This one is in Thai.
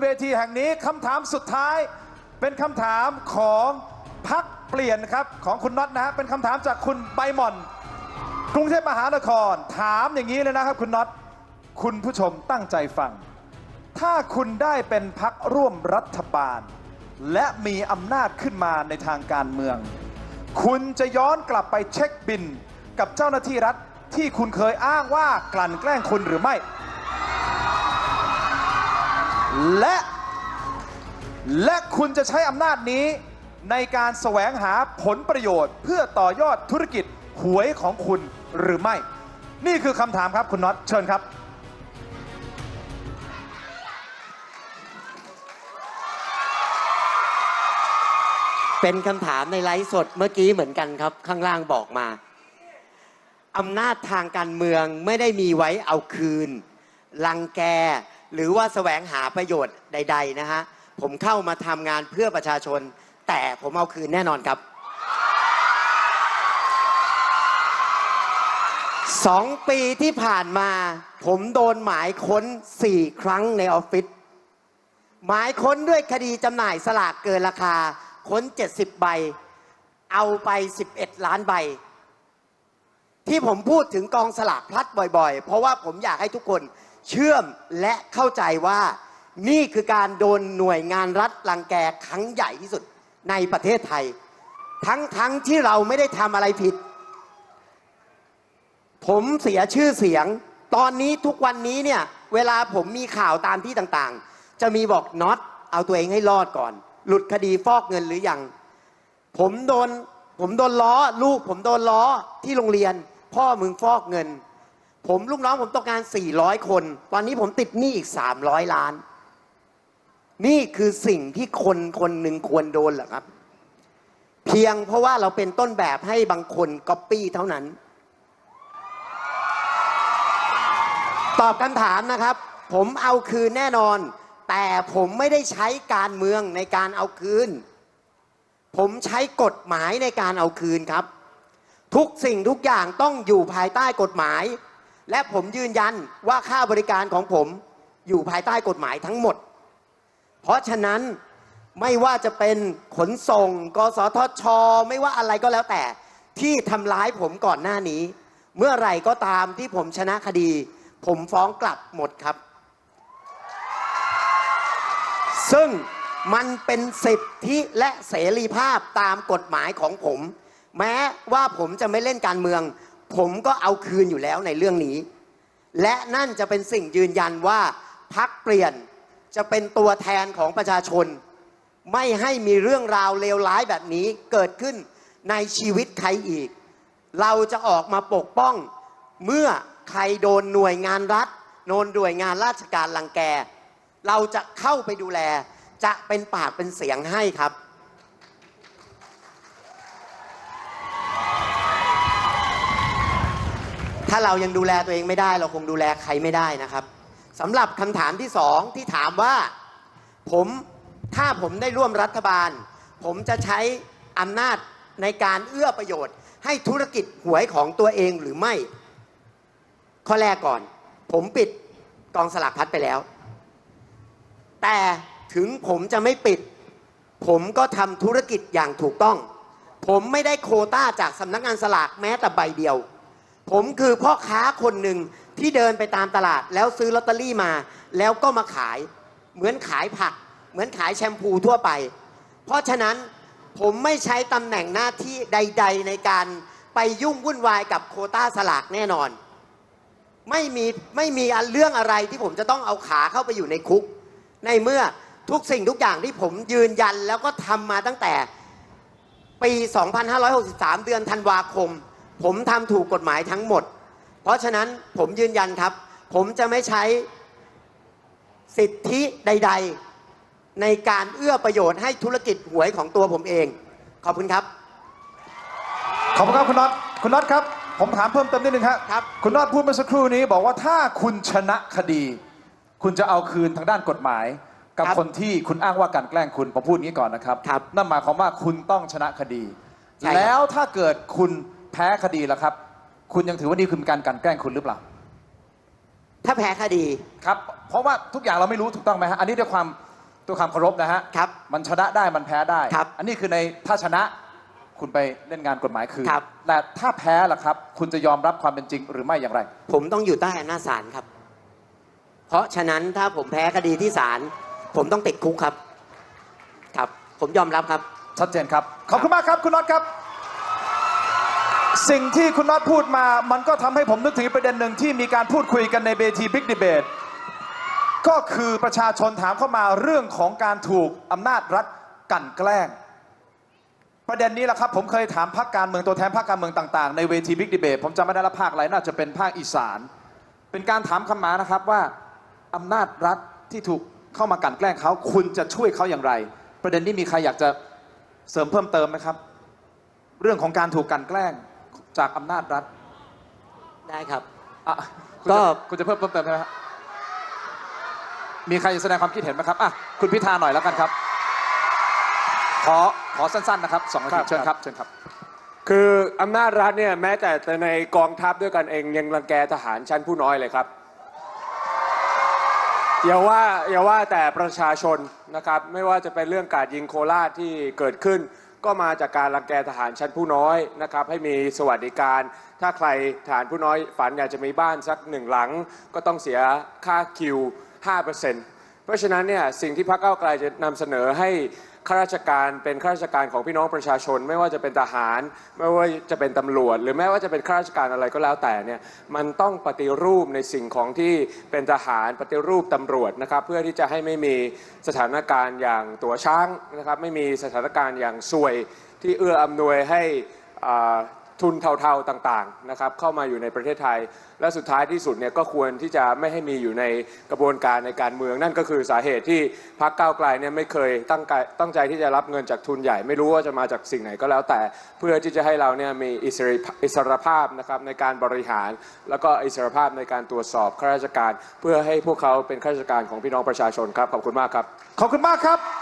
เวทีแห่งนี้คำถามสุดท้าย เป็นคำถามของพักเปลี่ยนครับของคุณน็อตนะฮะเป็นคำถามจากคุณใบหม่อน กรุงเทพมหานคร ถามอย่างนี้เลยนะครับคุณน็อตคุณผู้ชมตั้งใจฟัง ถ้าคุณได้เป็นพักร่วมรัฐบาล และมีอำนาจขึ้นมาในทางการเมือง คุณจะย้อนกลับไปเช็คบิน กับเจ้าหน้าที่รัฐที่คุณเคยอ้างว่ากลั่นแกล้งคุณหรือไม่ และ และคุณจะใช้อำนาจนี้ในการแสวงหาผลประโยชน์ เพื่อต่อยอดธุรกิจหวยของคุณหรือไม่ นี่คือคำถามครับคุณน็อตเชิญครับ เป็นคำถามในไลฟ์สดเมื่อกี้เหมือนกันครับ ข้างล่างบอกมาอำนาจทางการเมืองไม่ได้มีไว้เอาคืน ลังแก หรือว่าแสวงหาประโยชน์ใด ๆ นะฮะ ผมเข้ามาทำงานเพื่อประชาชน แต่ผมเอาคืนแน่นอนครับ สองปีที่ผ่านมา ผมโดนหมายค้นสี่ครั้งในออฟฟิศหมายค้นด้วยคดีจำหน่ายสลากเกินราคา ค้น 70 ใบ เอาไป 11 ล้านใบ ที่ผมพูดถึงกองสลากพลัดบ่อยๆ เพราะว่าผมอยากให้ทุกคน เชื่อมและเข้าใจว่านี่คือการโดนหน่วยงานรัฐรังแกครั้งใหญ่ที่สุดในประเทศไทย ทั้งๆทที่เราไม่ได้ทำอะไรผิด ผมเสียชื่อเสียง ตอนนี้ทุกวันนี้เนี่ยเวลาผมมีข่าวตามที่ต่างๆ จะมีบอกน็อตเอาตัวเองให้รอดก่อน หลุดคดีฟอกเงินหรือยัง ผมโดนผมโดนล้อ ลูกผมโดนล้อที่โรงเรียน พ่อมึงฟอกเงิน ผมลูกน้องผมต้องการ 400 คน ตอนนี้ผมติดหนี้อีก 300 ล้าน นี่คือสิ่งที่คนคนหนึ่งควรโดนเหรอครับ เพียงเพราะว่าเราเป็นต้นแบบให้บางคนก๊อปปี้เท่านั้น ตอบคำถามนะครับ ผมเอาคืนแน่นอน แต่ผมไม่ได้ใช้การเมืองในการเอาคืน ผมใช้กฎหมายในการเอาคืนครับ ทุกสิ่งทุกอย่างต้องอยู่ภายใต้กฎหมาย และผมยืนยันว่าค่าบริการของผมอยู่ภายใต้กฎหมายทั้งหมด เพราะฉะนั้นไม่ว่าจะเป็นขนส่ง กสทช ไม่ว่าอะไรก็แล้วแต่ ที่ทำร้ายผมก่อนหน้านี้ เมื่อไหร่ก็ตามที่ผมชนะคดี ผมฟ้องกลับหมดครับ ซึ่งมันเป็นสิทธิและเสรีภาพตามกฎหมายของผม แม้ว่าผมจะไม่เล่นการเมือง ผมก็เอาคืนอยู่แล้วในเรื่องนี้ และนั่นจะเป็นสิ่งยืนยันว่าพักเปลี่ยนจะเป็นตัวแทนของประชาชน ไม่ให้มีเรื่องราวเลวร้ายแบบนี้เกิดขึ้นในชีวิตใครอีก เราจะออกมาปกป้อง เมื่อใครโดนหน่วยงานรัฐโดนหน่วยงานราชการลังแก เราจะเข้าไปดูแล จะเป็นปากเป็นเสียงให้ครับ ถ้าเรายังดูแลตัวเองไม่ได้ เราคงดูแลใครไม่ได้นะครับสำหรับคำถามที่สองที่ถามว่า ผมถ้าผมได้ร่วมรัฐบาล ผมจะใช้อำนาจในการเอื้อประโยชน์ ให้ธุรกิจหวยของตัวเองหรือไม่ ข้อแรกก่อน ผมปิดกองสลากพัดไปแล้ว แต่ถึงผมจะไม่ปิด ผมก็ทำธุรกิจอย่างถูกต้อง ผมไม่ได้โคต้าจากสำนักงานสลากแม้แต่ใบเดียว ผมคือพ่อค้าคนหนึ่งที่เดินไปตามตลาด แล้วซื้อลอตเตอรี่มา แล้วก็มาขาย เหมือนขายผัก เหมือนขายแชมพูทั่วไป เพราะฉะนั้นผมไม่ใช้ตำแหน่งหน้าที่ใด ๆ ในการไปยุ่งวุ่นวายกับโคต้าสลากแน่นอน ไม่มีไม่มีเรื่องอะไรที่ผมจะต้องเอาขาเข้าไปอยู่ในคุก ในเมื่อทุกสิ่งทุกอย่างที่ผมยืนยันแล้วก็ทำมาตั้งแต่ปี 2563 เดือนธันวาคม ผมทำถูกกฎหมายทั้งหมด เพราะฉะนั้นผมยืนยันครับ ผมจะไม่ใช้สิทธิใด ๆ ในการเอื้อประโยชน์ให้ธุรกิจหวยของตัวผมเอง ขอบคุณครับ ขอบคุณครับคุณน็อตคุณน็อตครับ ผมถามเพิ่มเติมนิดนึงครับครับ คุณน็อตพูดเมื่อสักครู่นี้บอกว่าถ้าคุณชนะคดี คุณจะเอาคืนทางด้านกฎหมาย กับครับคนที่คุณอ้างว่าการแกล้งคุณผมพูดอย่างนี้ก่อนนะครับ ครับนั่นหมายความว่าคุณต้องชนะคดี ใช่ครับ แล้วถ้าเกิดคุณ แพ้คดีล่ะครับ คุณยังถือว่านี่คือการกลันแกล้งคุณหรือเปล่า ถ้าแพ้คดี ครับ เพราะว่าทุกอย่างเราไม่รู้ถูกต้องไหมฮะ อันนี้ด้วยความตัวคำเคารพนะฮะครับมันชนะได้มันแพ้ได้ ครับอันนี้คือในถ้าชนะคุณไปเล่นงานกฎหมายคืนครับ แต่ถ้าแพ้ล่ะครับ คุณจะยอมรับความเป็นจริงหรือไม่อย่างไร ผมต้องอยู่ใต้อำนาจศาลครับ เพราะฉะนั้นถ้าผมแพ้คดีที่ศาลผมต้องติดคุกครับ ครับ ผมยอมรับครับ ชัดเจนครับ ขอบคุณมากครับ คุณน็อตครับ สิ่งที่คุณน็อตพูดมา มันก็ทำให้ผมนึกถึงประเด็นหนึ่งที่มีการพูดคุยกันในเวทีบิ๊กดีเบตก็คือประชาชนถามเข้ามาเรื่องของการถูกอำนาจรัฐกั่นแกล้ง ประเด็นนี้แหละครับ ผมเคยถามพรรคการเมืองตัวแทนพรรคการเมืองต่างๆ ในเวทีบิ๊กดีเบตผมจำไม่ได้ละภาคอะไรน่าจะเป็นภาคอีสาน เป็นการถามคำมานะครับว่าอำนาจรัฐที่ถูกเข้ามากั่นแกล้งเขาคุณจะช่วยเขาอย่างไร ประเด็นนี้มีใครอยากจะเสริมเพิ่มเติมไหมครับ เรื่องของการถูกกั่นแกล้ง จากอำนาจรัฐได้ครับ อะคุณก็จะคุณจะเพิ่มเพิ่มเติมไหมครับมีใครแสดงความคิดเห็นไหมครับอะคุณพิธาหน่อยแล้วกันครับ ขอขอสั้นๆนะครับสองนาครัทีบ เชิญครับเชิญครับ คืออำนาจรัฐเนี่ยแม้แต่ในกองทัพด้วยกันเองยังรังแกทหารชั้นผู้น้อยเลยครับอย่าว่าอย่าว่าแต่ประชาชนนะครับ ไม่ว่าจะเป็นเรื่องการยิงโคราชที่เกิดขึ้น ก็มาจากการรังแกทหารชั้นผู้น้อยนะครับให้มีสวัสดิการ ถ้าใครทหารผู้น้อยฝันอยากจะมีบ้านสักหนึ่งหลัง ก็ต้องเสียค่าคิว 5%เพราะฉะนั้นเนี่ยสิ่งที่พรรคเก้าไกลจะนำเสนอให้ ข้าราชการเป็นข้าราชการของพี่น้องประชาชน ไม่ว่าจะเป็นทหาร ไม่ว่าจะเป็นตำรวจ หรือแม้ว่าจะเป็นข้าราชการอะไรก็แล้วแต่เนี่ยมันต้องปฏิรูปในสิ่งของที่เป็นทหารปฏิรูปตำรวจนะครับเพื่อที่จะให้ไม่มีสถานการณ์อย่างตัวช้างนะครับไม่มีสถานการณ์อย่างซวยที่เอื้ออำนวยให้อ่า ทุนเทาๆต่างๆนะครับเข้ามาอยู่ในประเทศไทย และสุดท้ายที่สุดเนี่ยก็ควรที่จะไม่ให้มีอยู่ในกระบวนการในการเมือง นั่นก็คือสาเหตุที่พรรคก้าวไกลเนี่ยไม่เคยตั้งใจตั้งใจที่จะรับเงินจากทุนใหญ่ไม่รู้ว่าจะมาจากสิ่งไหนก็แล้วแต่ เพื่อที่จะให้เราเนี่ยมีอิสรอิสรภาพนะครับในการบริหาร แล้วก็อิสรภาพในการตรวจสอบข้าราชการ เพื่อให้พวกเขาเป็นข้าราชการของพี่น้องประชาชนครับขอบคุณมากครับขอบคุณมากครับ